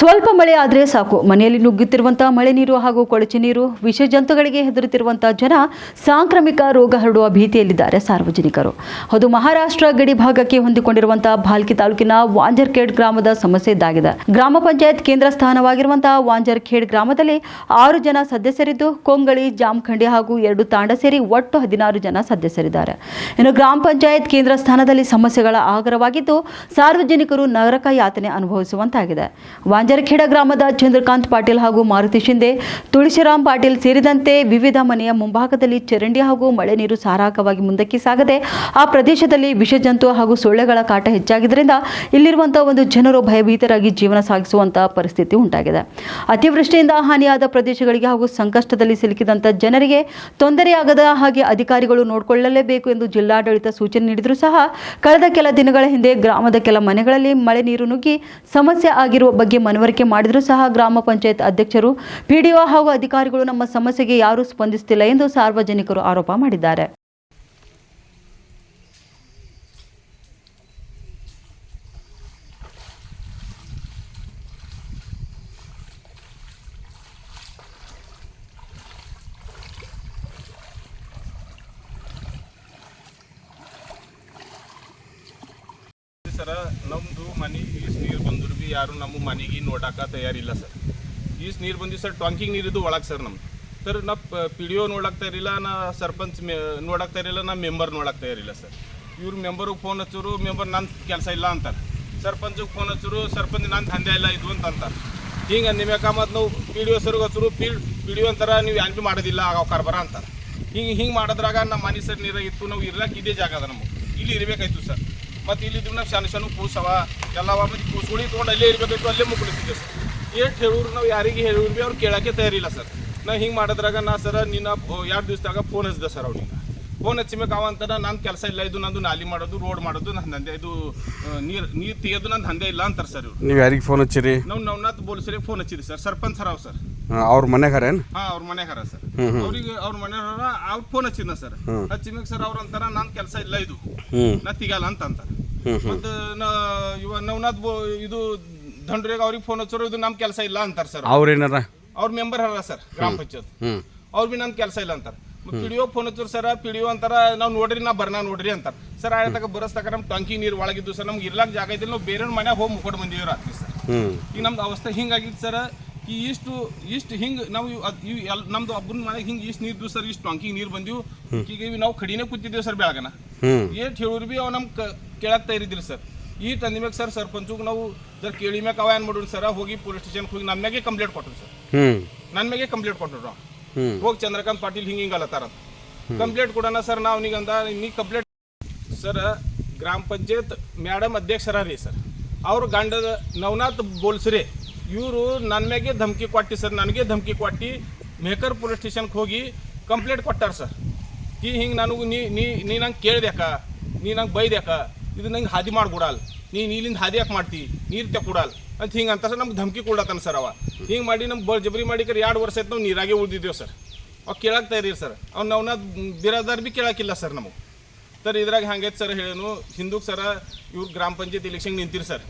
ಸ್ವಲ್ಪ ಮಳೆ ಆದರೆ ಸಾಕು. ಮನೆಯಲ್ಲಿ ನುಗ್ಗುತ್ತಿರುವಂತಹ ಮಳೆ ನೀರು ಹಾಗೂ ಕೊಳಚೆ ನೀರು, ವಿಷ ಜಂತುಗಳಿಗೆ ಹೆದರುತ್ತಿರುವಂತಹ ಜನ ಸಾಂಕ್ರಾಮಿಕ ರೋಗ ಹರಡುವ ಭೀತಿಯಲ್ಲಿದ್ದಾರೆ ಸಾರ್ವಜನಿಕರು. ಅದು ಮಹಾರಾಷ್ಟ್ರ ಗಡಿ ಭಾಗಕ್ಕೆ ಹೊಂದಿಕೊಂಡಿರುವಂತಹ ಭಾಲ್ಕಿ ತಾಲೂಕಿನ ವಾಂಜರ್ಖೇಡ್ ಗ್ರಾಮದ ಸಮಸ್ಯೆ ಇದ್ದಾಗಿದೆ ಗ್ರಾಮ ಪಂಚಾಯತ್ ಕೇಂದ್ರ ಸ್ಥಾನವಾಗಿರುವಂತಹ ವಾಂಜರ್ಖೇಡ್ ಗ್ರಾಮದಲ್ಲಿ ಆರು ಜನ ಸದಸ್ಯರಿದ್ದು, ಕೊಂಗಳಿ, ಜಾಮಖಂಡಿ ಹಾಗೂ ಎರಡು ತಾಂಡ ಸೇರಿ ಒಟ್ಟು ಹದಿನಾರು ಜನ ಸದಸ್ಯರಿದ್ದಾರೆ. ಇನ್ನು ಗ್ರಾಮ ಪಂಚಾಯತ್ ಕೇಂದ್ರ ಸ್ಥಾನದಲ್ಲಿ ಸಮಸ್ಯೆಗಳ ಆಗರವಾಗಿದ್ದು, ಸಾರ್ವಜನಿಕರು ನರಕ ಯಾತನೆ ಅನುಭವಿಸುವಂತಾಗಿದೆ. ವಾಂಜರಖೇಡ ಗ್ರಾಮದ ಚಂದ್ರಕಾಂತ್ ಪಾಟೀಲ್ ಹಾಗೂ ಮಾರುತಿ ಶಿಂದೆ, ತುಳಸಿರಾಮ್ ಪಾಟೀಲ್ ಸೇರಿದಂತೆ ವಿವಿಧ ಮನೆಯ ಮುಂಭಾಗದಲ್ಲಿ ಚರಂಡಿ ಹಾಗೂ ಮಳೆ ನೀರು ಸಾರಾಕವಾಗಿ ಮುಂದಕ್ಕೆ ಸಾಗದೆ ಆ ಪ್ರದೇಶದಲ್ಲಿ ವಿಷಜಂತು ಹಾಗೂ ಸೊಳ್ಳೆಗಳ ಕಾಟ ಹೆಚ್ಚಾಗಿದ್ದರಿಂದ ಇಲ್ಲಿರುವಂತಹ ಒಂದು ಜನರು ಭಯಭೀತರಾಗಿ ಜೀವನ ಸಾಗಿಸುವಂತಹ ಪರಿಸ್ಥಿತಿ ಉಂಟಾಗಿದೆ. ಅತಿವೃಷ್ಟಿಯಿಂದ ಹಾನಿಯಾದ ಪ್ರದೇಶಗಳಿಗೆ ಹಾಗೂ ಸಂಕಷ್ಟದಲ್ಲಿ ಸಿಲುಕಿದಂತಹ ಜನರಿಗೆ ತೊಂದರೆಯಾಗದ ಹಾಗೆ ಅಧಿಕಾರಿಗಳು ನೋಡಿಕೊಳ್ಳಲೇಬೇಕು ಎಂದು ಜಿಲ್ಲಾಡಳಿತ ಸೂಚನೆ ನೀಡಿದರೂ ಸಹ ಕಳೆದ ಕೆಲ ದಿನಗಳ ಹಿಂದೆ ಗ್ರಾಮದ ಕೆಲ ಮನೆಗಳಲ್ಲಿ ಮಳೆ ನೀರು ನುಗ್ಗಿ ಸಮಸ್ಯೆ ಆಗಿರುವ ಬಗ್ಗೆ ಮನವರಿಕೆ ಮಾಡಿದರೂ ಸಹ ಗ್ರಾಮ ಪಂಚಾಯತ್ ಅಧ್ಯಕ್ಷರು ಪಿಡಿಒ ಹಾಗೂ ಅಧಿಕಾರಿಗಳು ನಮ್ಮ ಸಮಸ್ಯೆಗೆ ಯಾರೂ ಸ್ಪಂದಿಸುತ್ತಿಲ್ಲ ಎಂದು ಸಾರ್ವಜನಿಕರು ಆರೋಪ ಮಾಡಿದ್ದಾರೆ. ಸರ ನಮ್ಮದು ಮನೆ ಈಸ್ ನೀರು ಯಾರು ನಮ್ಮ ಮನೆಗೆ ನೋಡಾಕ ತಯಾರಿಲ್ಲ ಸರ್. ಈಸ್ ನೀರು ಬಂದಿದ್ದು ಸರ್ ಟಾಂಕಿಗೆ ನೀರಿದ್ದು ಒಳಗೆ ಸರ್ ನಮ್ಮ ಸರ್, ನಾ ಪಿ ಡಿ ಒ ನೋಡಕ್ ಇರಲಿಲ್ಲ ನಾ ಸರ್ಪಂಚ್ ಮೆ, ನೋಡಕ್ ಇರಲಿಲ್ಲ ನಾ ಮೆಂಬರ್ ನೋಡಕ್ ತಯಾರಿಲ್ಲ ಸರ್. ಇವ್ರು ಮೆಂಬರ್ಗೆ ಫೋನ್ ಹಚ್ಚೋರು, ಮೆಂಬರ್ ನನ್ನ ಕೆಲಸ ಇಲ್ಲ ಅಂತಾರೆ. ಸರ್ಪಂಚಿಗೆ ಫೋನ್ ಹಚ್ಚೋರು, ಸರ್ಪಂಚ್ ನನ್ನ ದಂಧೆ ಇಲ್ಲ ಇದು ಅಂತ ಅಂತಾರೆ. ಹಿಂಗೆ ನಿಮ್ಯಾಕ ಮತ್ತು ನಾವು ಪಿ ಡಿ ಒ ಸರ್ಗೆ ಹಚ್ಚರು ಪಿ ಪಿ ಡಿ ಒ ಅಂತಾರೆ, ನೀವು ಏನು ಭೀ ಮಾಡೋದಿಲ್ಲ, ಆಗ ಕಾರ್ಬಾರ ಅಂತಾರೆ. ಹಿಂಗೆ ಹಿಂಗೆ ಮಾಡೋದ್ರಾಗ ನಮ್ಮ ಮನೆ ಸರ್ ನೀರಾಗಿತ್ತು ನಾವು ಇರ್ಲಕ್ಕೆ ಇದೇ ಜಾಗ ಅದ ನಮಗೆ. ಇಲ್ಲಿ ಇರಬೇಕಾಯ್ತು ಸರ್. ಮತ್ತು ಇಲ್ಲಿದ್ದು ನಾವು ಸಣ್ಣ ಸಣ್ಣ ಕೂಸವ ಎಲ್ಲವ ಮತ್ತು ಕೂಸುಗಳಿ ತೊಗೊಂಡು ಅಲ್ಲೇ ಇರ್ಬೇಕು ಅಲ್ಲೇ ಮುಕ್ಕಳಿತಿದ್ದೆ ಸರ್. ಏಟ್ ಹೇಳೂರು ನಾವು ಯಾರಿಗೆ ಹೇಳಿದ್ರು ಭೀ ಅವ್ರು ಕೇಳೋಕ್ಕೆ ತಯಾರಿಲ್ಲ ಸರ್. ನಾ ಹಿಂಗೆ ಮಾಡಿದ್ರಾಗ ನಾ ಸರ ನಿನ್ನ ಎರಡು ದಿವಸದಾಗ ಫೋನ್ ಹಚ್ಚಿದೆ ಸರ್ ಅವ್ನಿಗೆ. ಫೋನ್ ಹಚ್ಚಿಬೇಕು ಅವ ಅಂತಾನೆ ನನ್ನ ಕೆಲಸ ಇಲ್ಲ ಇದು ನಂದು ನಾಲಿ ಮಾಡೋದು ರೋಡ್ ಮಾಡೋದು ನನ್ನ ದಂಧೆ ಇದು ನೀರು ನೀರು ತೆಗೆಯೋದು ನನ್ನ ದಂಧೆ ಇಲ್ಲ ಅಂತಾರೆ ಸರ್ ಇವ್ರು. ನೀವು ಯಾರಿಗೆ ಫೋನ್ ಹಚ್ಚಿರಿ? ನಾವು ನವನಾಥ್ ಬೋಲ್ಸರಿ ಫೋನ್ ಹಚ್ಚಿರಿ ಸರ್. ಸರ್ಪಂಚ್ ಹರಾವ್ ಸರ್. ಅವ್ರ ಮನೆಗಾರೇನು? ಹಾ ಅವ್ರ ಮನೆಗಾರ ಸರ್. ಅವ್ರಿಗೆ ಅವ್ರ ಮನೆಯವ್ರ ಅವ್ರ ಫೋನ್ ಹಚ್ಚಿದ್ನ ಸರ್. ಹಚ್ಚಿಮ್ಯಾಗ ಸರ್ ಅವ್ರ ಅಂತಾರ ನನ್ನ ಕೆಲಸ ಇಲ್ಲ ಇದು. ನಾ ತೆಗಿಯಲ್ಲ ಅಂತ ಅಂತಾರೆ. ಮತ್ತು ನಾ ಇವ ನವನಾಥ್ ಇದು ದಂಡ್ರೇಗ ಅವ್ರಿಗೆ ಫೋನ್ ಹಚ್ಚೋರು ಇದು ನಮ್ಮ ಕೆಲಸ ಇಲ್ಲ ಅಂತಾರ ಸರ್ ಅವ್ರೇನಾರ? ಅವ್ರ ಮೆಂಬರ್ ಹರ ಸರ್ ಗ್ರಾಮ ಪಂಚಾಯತ್. ಅವ್ರ ಬಿ ನಮ್ ಕೆಲಸ ಇಲ್ಲ ಅಂತಾರ. ಪಿಡಿಯೋ ಫೋನ್ ಹಚ್ಚೋರು ಸರ್ ಪಿಡಿಒ ಅಂತಾರ ನಾವ್ ನೋಡ್ರಿ ನಾ ಬರ್ನಾ ನೋಡ್ರಿ ಅಂತಾರ. ಸರ್ ಆಯ್ತಕ ಬರಸ್ತಕ ನಮ್ ಟಂಕಿ ನೀರ್ ಒಳಗಿದ್ದು ಸರ್ ನಮ್ಗೆ ಇರ್ಲಾಕ್ ಜಾಗ ಇದ್ದಿಲ್ಲ ನಾವು ಬೇರೆ ಮನ್ಯಾಗ ಹೋಗಿ ಮುಕ್ಕೊಂಡು ಬಂದಿವಿ ರಾತ್ರಿ ಸರ್ ಈಗ ನಮ್ದು ಅವಸ್ಥೆ ಹಿಂಗಾಗಿತ್ತು ಸರ್ ಈ ಇಷ್ಟು ಇಷ್ಟು ಹಿಂಗೆ ನಾವು ನಮ್ದು ಒಬ್ಬನ ಮನೆಗೆ ಹಿಂಗೆ ಇಷ್ಟು ನೀರು ಸರ್ ಇಷ್ಟು ಟಂಕಿಗೆ ನೀರು ಬಂದಿವು. ಈಗ ನಾವು ಕಡಿನೇ ಕೂತಿದ್ದೇವೆ ಸರ್ ಬೆಳಗನ. ಏಟ್ ಹೇಳಿದ್ರು ಬಿ ಅವ್ ನಮ್ಗೆ ಕೇಳಕ್ ತಯಾರಿದ್ದಿಲ್ಲ ಸರ್. ಈ ತಂದಿಮ್ಯಾಗ ಸರ್ ಸರ್ಪಂಚಗ್ ನಾವು ಜರ್ ಕೇಳಿ ಮ್ಯಾಗ ಅವ ಏನು ಮಾಡೋಣ ಸರ್ ಹೋಗಿ ಪೊಲೀಸ್ ಸ್ಟೇಷನ್ಗೆ ಹೋಗಿ ನನ್ನ ಮ್ಯಾಗೆ ಕಂಪ್ಲೇಂಟ್ ಕೊಟ್ಟರು ಸರ್. ನನ್ನ ಮ್ಯಾಗೆ ಕಂಪ್ಲೇಂಟ್ ಕೊಟ್ಟರು ನಾವು ಹೋಗಿ ಚಂದ್ರಕಾಂತ್ ಪಾಟೀಲ್ ಹಿಂಗೆ ಹಿಂಗೆ ಅಲ್ಲತ್ತಾರ ಕಂಪ್ಲೇಂಟ್ ಕೊಡೋಣ ಸರ್ ನಾವು ನೀಗಂದ ನೀ ಕಂಪ್ಲೇಂಟ್ ಸರ್ ಗ್ರಾಮ ಪಂಚಾಯತ್ ಮೇಡಮ್ ಅಧ್ಯಕ್ಷರ ರೀ ಸರ್. ಅವ್ರ ಗಂಡದ ನವನಾಥ್ ಬೋಲ್ಸ್ರಿ ಇವರು ನನ್ನ ಮ್ಯಾಗೆ ಧಮಕಿ ಕೊಟ್ಟಿ ಸರ್ ನನಗೆ ಧಮಕಿ ಕೊಟ್ಟು ಮೇಕರ್ ಪೊಲೀಸ್ ಸ್ಟೇಷನ್ಗೆ ಹೋಗಿ ಕಂಪ್ಲೇಂಟ್ ಕೊಟ್ಟಾರ ಸರ್. ಈ ಹಿಂಗೆ ನನಗೂ ನೀ ನೀ ನೀ ನಂಗೆ ಕೇಳ್ದ್ಯಾಕ ನೀ ನಂಗೆ ಬೈದ್ಯಾಕ ಇದು ನಂಗೆ ಹಾದಿ ಮಾಡ್ಕೊಡಲ್ ನೀ ಇಲ್ಲಿಂದ ಹಾದಿ ಯಾಕೆ ಮಾಡ್ತಿ? ನೀರು ಕೊಡಲ್. ಅಂತ ಹಿಂಗೆ ಅಂತ ಸರ್ ನಮ್ಗೆ ಧಮಕಿ ಕೊಡತ್ತಾನ ಸರ್ ಅವ. ಹಿಂಗೆ ಮಾಡಿ ನಮ್ಗೆ ಬ ಜಬರಿ ಮಾಡಿಕರೆ ಎರಡು ವರ್ಷ ಆಯ್ತು ನಾವು ನೀರಾಗೆ ಉಳ್ದಿದ್ದೇವೆ ಸರ್. ಅವ್ ಕೇಳಕ್ಕೆ ತಯಾರಿ ಸರ್. ಅವ್ನು ಅವನ ಬಿರಾದಾರ್ ಭೀ ಕೇಳಕ್ಕಿಲ್ಲ ಸರ್ ನಮಗೆ. ಸರ್ ಇದ್ರಾಗ ಹಂಗೈತೆ ಸರ್ ಹೇಳೇನು, ಹಿಂದೂಕ್ ಸರ ಇವ್ರು ಗ್ರಾಮ ಪಂಚಾಯತ್ ಎಲೆಕ್ಷನ್ ನಿಂತಿರಿ ಸರ್.